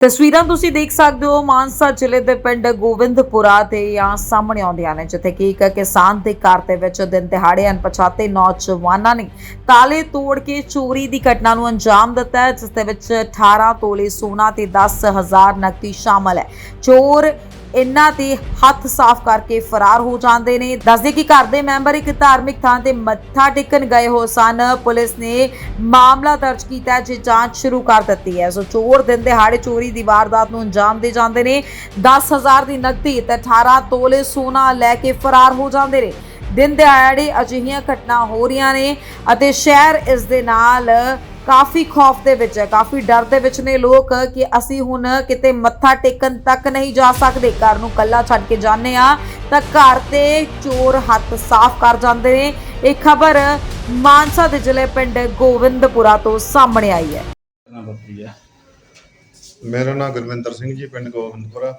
ਤਸਵੀਰਾਂ ਤੁਸੀਂ ਦੇਖ ਸਕਦੇ ਹੋ, ਮਾਨਸਾ ਜ਼ਿਲ੍ਹੇ ਦੇ ਪਿੰਡ ਗੋਬਿੰਦਪੁਰਾ ਦੇ ਜਾਂ ਸਾਹਮਣੇ ਆਉਂਦੀਆਂ ਨੇ, ਜਿੱਥੇ ਕਿ ਇੱਕ ਕਿਸਾਨ ਦੇ ਘਰ ਦੇ ਵਿੱਚ ਦਿਨ ਦਿਹਾੜੇ ਅਣਪਛਾਤੇ ਨੌਜਵਾਨਾਂ ਨੇ ਤਾਲੇ ਤੋੜ ਕੇ ਚੋਰੀ ਦੀ ਘਟਨਾ ਨੂੰ ਅੰਜਾਮ ਦਿੱਤਾ ਹੈ, ਜਿਸ ਦੇ ਵਿੱਚ 18 ਤੋਲੇ ਸੋਨਾ ਤੇ 10000 ਨਕਦੀ ਸ਼ਾਮਲ ਹੈ। ਚੋਰ ਇਹਨਾਂ 'ਤੇ ਹੱਥ ਸਾਫ਼ ਕਰਕੇ ਫਰਾਰ ਹੋ ਜਾਂਦੇ ਨੇ। ਦੱਸਦੇ ਕਿ ਘਰ ਦੇ ਮੈਂਬਰ ਇੱਕ ਧਾਰਮਿਕ ਥਾਂ ਤੇ ਮੱਥਾ ਟੇਕਣ ਗਏ ਹੋ ਸਨ। ਪੁਲਿਸ ਨੇ ਮਾਮਲਾ ਦਰਜ ਕੀਤਾ ਹੈ, ਜੇ ਜਾਂਚ ਸ਼ੁਰੂ ਕਰ ਦਿੱਤੀ ਹੈ। ਸੋ ਚੋਰ ਦਿਨ ਦਿਹਾੜੇ ਚੋਰੀ ਦੀ ਵਾਰਦਾਤ ਨੂੰ ਅੰਜਾਮ ਦੇ ਜਾਂਦੇ ਨੇ। 10000 ਦੀ ਨਕਦੀ ਤੇ 18 ਤੋਲੇ ਸੋਨਾ ਲੈ ਕੇ ਫਰਾਰ ਹੋ ਜਾਂਦੇ ਨੇ। ਦਿਨ ਦਿਹਾੜੇ ਅਜਿਹੀਆਂ ਘਟਨਾ ਹੋ ਰਹੀਆਂ ਨੇ ਅਤੇ ਸ਼ਹਿਰ ਇਸ ਦੇ ਨਾਲ ਕਾਫੀ ਖੌਫ ਦੇ ਵਿੱਚ ਹੈ ਕਾਫੀ ਡਰ ਦੇ ਵਿੱਚ ਨੇ ਲੋਕ ਕਿ ਅਸੀਂ ਹੁਣ ਕਿਤੇ ਮੱਥਾ ਟੇਕਣ ਤੱਕ ਨਹੀਂ ਜਾ ਸਕਦੇ। ਘਰ ਨੂੰ ਕੱਲਾ ਛੱਡ ਕੇ ਜਾਂਦੇ ਆ ਤਾਂ ਘਰ ਤੇ ਚੋਰ ਹੱਥ ਸਾਫ਼ ਕਰ ਜਾਂਦੇ ਨੇ। ਇਹ ਖਬਰ ਮਾਨਸਾ ਦੇ ਜ਼ਿਲ੍ਹੇ ਪਿੰਡ ਗੋਵਿੰਦਪੁਰਾ ਤੋਂ ਸਾਹਮਣੇ ਆਈ ਹੈ। ਮੇਰਾ ਨਾਮ ਗੁਰਵਿੰਦਰ ਸਿੰਘ ਜੀ ਪਿੰਡ ਗੋਬਿੰਦਪੁਰਾ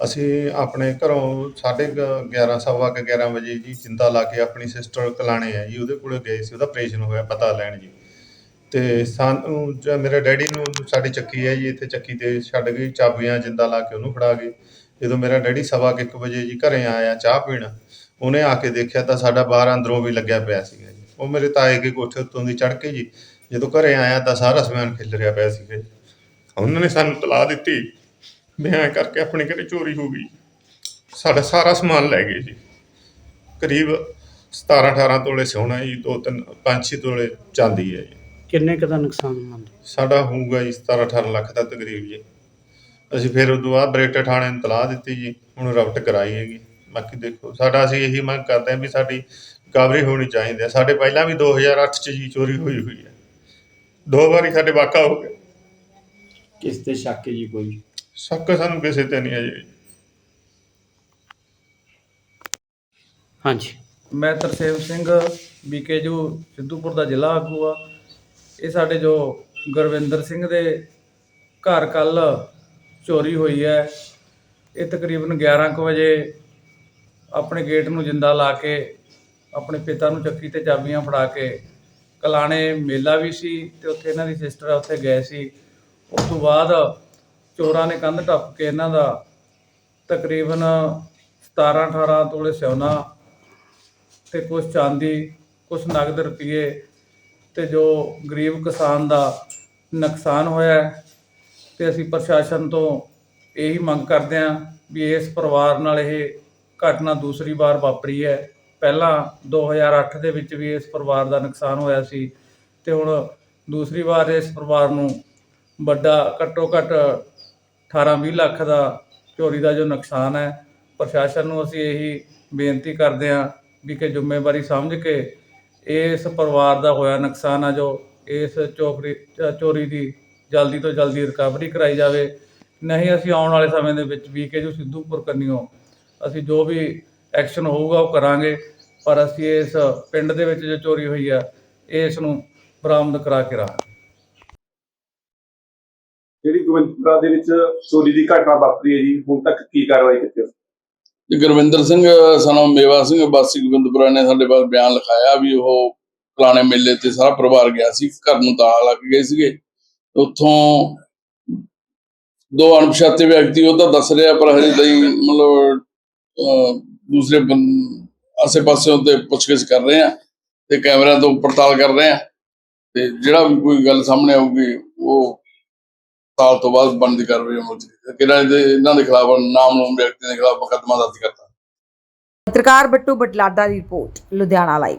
ਅਸੀਂ ਆਪਣੇ ਘਰੋਂ ਸਾਢੇ ਕੁ 11 ਸਵਾ ਕੁ 11 ਵਜੇ ਜੀ ਜਿੰਦਾ ਲਾ ਕੇ ਆਪਣੀ ਸਿਸਟਰ ਕਲਾਣੇ ਆ ਜੀ ਉਹਦੇ ਕੋਲੇ ਗਏ ਸੀ ਉਹਦਾ ਆਪਰੇਸ਼ਨ ਹੋਇਆ ਪਤਾ ਲੈਣ ਜੀ। ਤੇ ਸਾਨੂੰ ਜਾਂ ਮੇਰੇ ਡੈਡੀ ਨੂੰ ਸਾਡੀ ਚੱਕੀ ਹੈ ਜੀ, ਇੱਥੇ ਚੱਕੀ ਤੇ ਛੱਡ ਗਈ, ਚਾਬੀਆਂ ਜਿੰਦਾ ਲਾ ਕੇ ਉਹਨੂੰ ਫੜਾ ਗਏ। ਜਦੋਂ ਮੇਰਾ ਡੈਡੀ ਸਵਾ ਕੇ ਇੱਕ ਵਜੇ ਜੀ ਘਰੇ ਆਇਆ ਚਾਹ ਪੀਣ, ਉਹਨੇ ਆ ਕੇ ਦੇਖਿਆ ਤਾਂ ਸਾਡਾ ਬਾਹਰ ਅੰਦਰੋਂ ਵੀ ਲੱਗਿਆ ਪਿਆ ਸੀਗਾ ਜੀ। ਉਹ ਮੇਰੇ ਤਾਏ ਕੇ ਕੋਠੇ ਉੱਤੋਂ ਦੀ ਚੜ੍ਹ ਕੇ ਜੀ, ਜਦੋਂ ਘਰੇ ਆਇਆ ਤਾਂ ਸਾਰਾ ਸਮਾਨ ਖਿਲ ਰਿਹਾ ਪਿਆ ਸੀਗਾ ਜੀ। ਉਹਨਾਂ ਨੇ ਸਾਨੂੰ ਤਲਾਹ ਦਿੱਤੀ ਵੀ ਐਂ ਕਰਕੇ ਆਪਣੇ ਘਰੇ ਚੋਰੀ ਹੋ ਗਈ। ਸਾਡਾ ਸਾਰਾ ਸਮਾਨ ਲੈ ਗਏ ਜੀ। ਕਰੀਬ 17 18 ਤੋਲੇ ਸੋਨਾ ਜੀ, ਦੋ ਤਿੰਨ 5 6 ਤੋਲੇ ਚਾਂਦੀ ਹੈ ਜੀ। ਕਿੰਨੇ ਕੁ ਦਾ ਨੁਕਸਾਨ ਮੰਨਦੇ ਸਾਡਾ ਹੋਊਗਾ ਜੀ 17 18 ਲੱਖ ਦਾ ਤਕਰੀਬ ਜੀ। ਅਸੀਂ ਫਿਰ ਉਦੋਂ ਬਾਅਦ ਬਰੇਟੇ ਥਾਣੇ ਨੂੰ ਤਲਾਹ ਦਿੱਤੀ ਜੀ ਹੁਣ ਰਫਟ ਕਰਾਈ ਹੈਗੀ ਬਾਕੀ ਦੇਖੋ ਸਾਡਾ ਅਸੀਂ ਇਹੀ ਮੰਗ ਕਰਦੇ ਹਾਂ ਵੀ ਸਾਡੀ ਰਿਕਵਰੀ ਹੋਣੀ ਚਾਹੀਦੀ ਹੈ। ਸਾਡੇ ਪਹਿਲਾਂ ਵੀ 2008 ਚ ਜੀ ਚੋਰੀ ਹੋਈ ਹੋਈ ਹੈ। ਦੋ ਵਾਰੀ ਸਾਡੇ ਵਾਕਾ ਹੋ ਗਿਆ। ਕਿਸ ਤੇ ਸ਼ੱਕ ਹੈ ਜੀ ਕੋਈ? ਸ਼ੱਕ ਸਾਨੂੰ ਕਿਸੇ ਤੇ ਨਹੀਂ ਹੈ ਜੀ। ਹਾਂਜੀ। ਮੈਂ ਤਰਸੇਮ ਸਿੰਘ ਬੀਕੇਜੂ ਸਿੱਧੂਪੁਰ ਦਾ ਜ਼ਿਲ੍ਹਾ ਆਗੂ ਆ ਇਹ ਸਾਡੇ ਜੋ ਗੁਰਵਿੰਦਰ ਸਿੰਘ ਦੇ ਘਰ ਕੱਲ ਚੋਰੀ ਹੋਈ ਹੈ। ਇਹ ਤਕਰੀਬਨ 11 ਕੁ ਵਜੇ ਆਪਣੇ ਗੇਟ ਨੂੰ ਜਿੰਦਾ ਲਾ ਕੇ ਆਪਣੇ ਪਿਤਾ ਨੂੰ ਚੱਕੀ ਤੇ ਚਾਬੀਆਂ ਫੜਾ ਕੇ ਕਲਾਣੇ ਮੇਲਾ ਵੀ ਸੀ ਤੇ ਉੱਥੇ ਇਹਨਾਂ ਦੀ ਸਿਸਟਰ ਉੱਥੇ ਗਏ ਸੀ। ਉਸ ਤੋਂ ਬਾਅਦ ਚੋਰਾਂ ਨੇ ਕੰਧ ਟੱਪ ਕੇ ਇਹਨਾਂ ਦਾ ਤਕਰੀਬਨ 17 18 ਤੋਲੇ ਸੋਨਾ ਤੇ ਕੁਝ ਚਾਂਦੀ ਕੁਝ ਨਗਦ ਰੁਪਏ ਤੇ ਜੋ ਗਰੀਬ ਕਿਸਾਨ ਦਾ ਨੁਕਸਾਨ ਹੋਇਆ ਹੈ, ਤੇ ਅਸੀਂ ਪ੍ਰਸ਼ਾਸਨ ਤੋਂ ਇਹੀ ਮੰਗ ਕਰਦੇ ਹਾਂ ਵੀ ਇਸ ਪਰਿਵਾਰ ਨਾਲ ਇਹ ਘਟਨਾ ਦੂਸਰੀ ਵਾਰ ਵਾਪਰੀ ਹੈ। ਪਹਿਲਾਂ 2008 ਦੇ ਵਿੱਚ ਵੀ ਇਸ ਪਰਿਵਾਰ ਦਾ ਨੁਕਸਾਨ ਹੋਇਆ ਸੀ ਤੇ ਹੁਣ ਦੂਸਰੀ ਵਾਰ ਇਸ ਪਰਿਵਾਰ ਨੂੰ ਵੱਡਾ ਘੱਟੋ ਘੱਟ 18-20 ਲੱਖ ਦਾ ਚੋਰੀ ਦਾ ਜੋ ਨੁਕਸਾਨ ਹੈ, ਪ੍ਰਸ਼ਾਸਨ ਨੂੰ ਅਸੀਂ ਇਹੀ ਬੇਨਤੀ ਕਰਦੇ ਹਾਂ ਵੀ ਕਿ ਜ਼ਿੰਮੇਵਾਰੀ ਸਮਝ ਕੇ ਇਸ ਪਰਿਵਾਰ ਦਾ ਹੋਇਆ ਨੁਕਸਾਨ ਆ ਜੋ ਇਸ ਚੋਕਰੀ ਚੋਰੀ ਦੀ ਜਲਦੀ ਤੋਂ ਜਲਦੀ ਰਿਕਵਰੀ ਕਰਾਈ ਜਾਵੇ। ਨਹੀਂ, ਅਸੀਂ ਆਉਣ ਵਾਲੇ ਸਮੇਂ ਦੇ ਵਿੱਚ ਵੀ ਕੇ ਜੋ ਸਿੱਧੂਪੁਰ ਕੰਨਿਓ, ਅਸੀਂ ਜੋ ਵੀ ਐਕਸ਼ਨ ਹੋਊਗਾ ਉਹ ਕਰਾਂਗੇ, ਪਰ ਅਸੀਂ ਇਸ ਪਿੰਡ ਦੇ ਵਿੱਚ ਜੋ ਚੋਰੀ ਹੋਈ ਆ, ਇਸ ਨੂੰ ਬਰਾਮਦ ਕਰਾ ਕੇ ਰਹਾਂਗੇ। ਜਿਹੜੀ ਗੋਬਿੰਦਪੁਰਾ ਦੇ ਵਿੱਚ ਚੋਰੀ ਦੀ ਘਟਨਾ ਵਾਪਰੀ ਹੈ ਜੀ, ਹੁਣ ਤੱਕ ਕੀ ਕਾਰਵਾਈ ਕੀਤੀ ਹੈ? ਗੁਰਵਿੰਦਰ ਸਿੰਘ ਸਨਮ ਮੇਵਾ ਸਿੰਘ ਵਾਸੀ ਗੋਬਿੰਦਪੁਰਾ ਨੇ ਸਾਡੇ ਪਾਸ ਬਿਆਨ ਲਿਖਾਇਆ ਵੀ ਉਹ ਪੁਰਾਣੇ ਮੇਲੇ ਤੇ ਸਾਰਾ ਪਰਿਵਾਰ ਗਿਆ ਸੀ ਘਰ ਨੂੰ ਤਾਲਾ ਲੱਗ ਗਏ ਸੀਗੇ। ਉੱਥੋਂ ਦੋ ਅਣਪਛਾਤੇ ਵਿਅਕਤੀ ਉਹ ਤਾਂ ਦੱਸ ਰਿਹਾ ਪਰ ਹਜੇ ਤਾਈਂ ਮਤਲਬ ਅਹ, ਦੂਸਰੇ ਆਸੇ-ਪਾਸੇ ਤੇ ਪੁੱਛਗਿੱਛ ਕਰ ਰਹੇ ਆ ਤੇ ਕੈਮਰਿਆਂ ਤੋਂ ਪੜਤਾਲ ਕਰ ਰਹੇ ਆ। ਤੇ ਜਿਹੜਾ ਵੀ ਕੋਈ ਗੱਲ ਸਾਹਮਣੇ ਆਊਗੀ ਉਹ ਸਾਲ ਤੋਂ ਬਾਅਦ ਬਣਦੀ ਕਾਰਵਾਈ ਅਮਲ ਚ ਕਿਹਨਾਂ ਦੇ ਇਹਨਾਂ ਦੇ ਖਿਲਾਫ, ਨਾਮ ਨੂੰ ਦੇ ਖਿਲਾਫ ਮੁਕੱਦਮਾ ਦਰਜ ਕਰਤਾ। ਪੱਤਰਕਾਰ ਬੱਟੂ ਬਟਲਾਡਾ ਦੀ ਰਿਪੋਰਟ, ਲੁਧਿਆਣਾ ਲਾਈਵ।